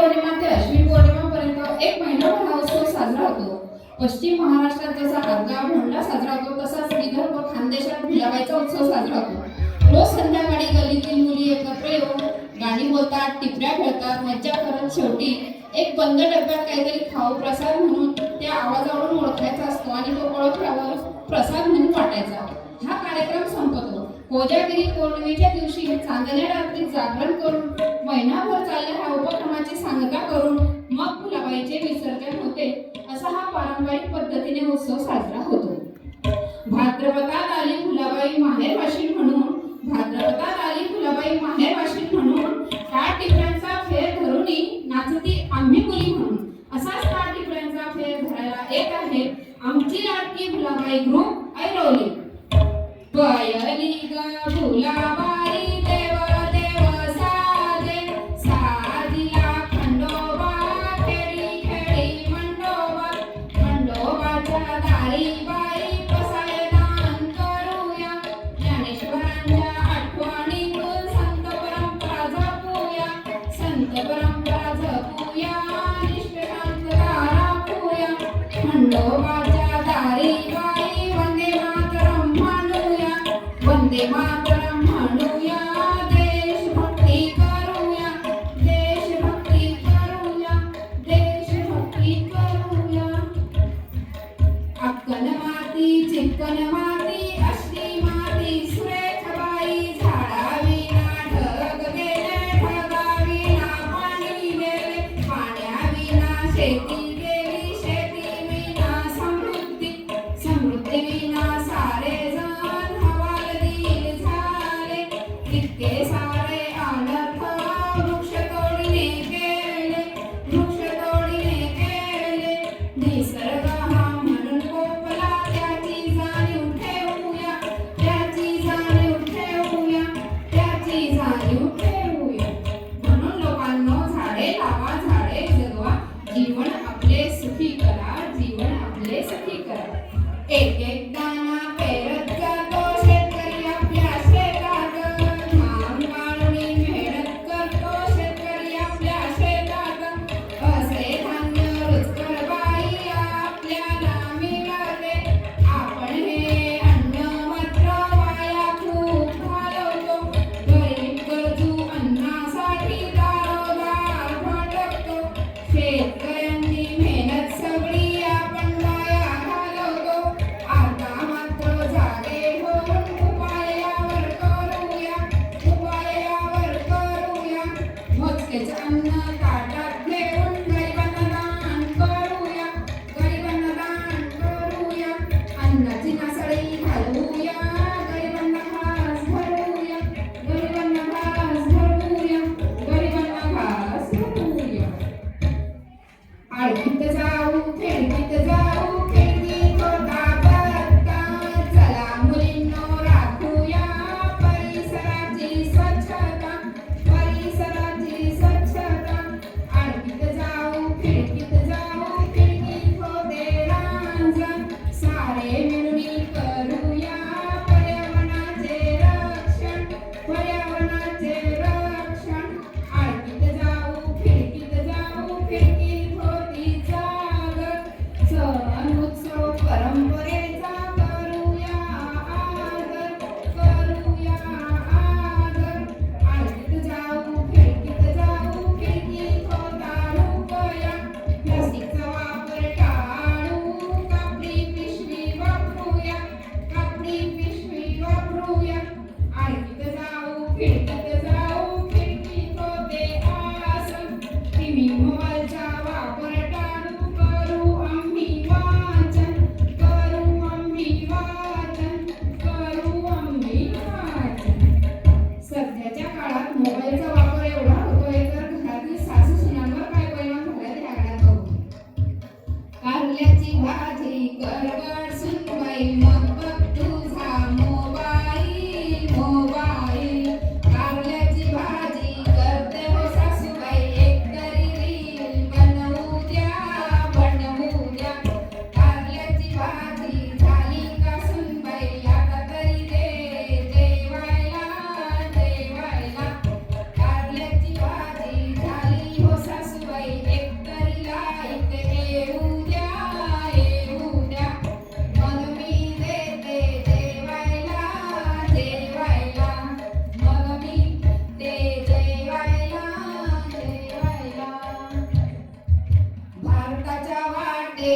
पौर्णिमा ते अश्विन पौर्णिमापर्यंत एक महिनाभर हा उत्सव साजरा होतो. पश्चिम महाराष्ट्रात जसा हरगा भोंडा साजरा होतो तसाच विदर्भ खानदेशात भुलाबाईचा उत्सव साजरा होतो. रोज संध्याकाळी गल्लीतील मुली एकत्र येऊन गाणी बोलतात टिपऱ्या खेळतात मज्जा करत शेवटी एक बंद डब्यात काहीतरी खाऊ प्रसाद म्हणून त्या आवाजावरून ओळखायचा असतो आणि तो ओळखल्यावर प्रसाद म्हणून वाटायचा. हा कार्यक्रम संपतो. कोजागिरी पौर्णिमेच्या दिवशी चांदण्या रात्री जागरण करून महिनाभर चालल्या ह्या उपक्रमाची सांगता करून मग फुलाबाईचे विसर्जन होते असा हा पारंपरिक पद्धतीने उत्सव साजरा होतो. भाद्रपदात आली फुलाबाई माहेर वाशिन म्हणून भाद्रपदात आली फुलाबाई माहेर वाशिन म्हणून त्या टिपऱ्यांचा फेर धरूनही नाचती आम्ही मुली म्हणून. असाच त्या टिपऱ्यांचा फेर धरायला येत आहे. आमची लाडकी फुलाबाई ग्रुप No. હાજરી ગરબડ સુનવાઈ મગબગ ಪ್ರಜವಾಂಡೆ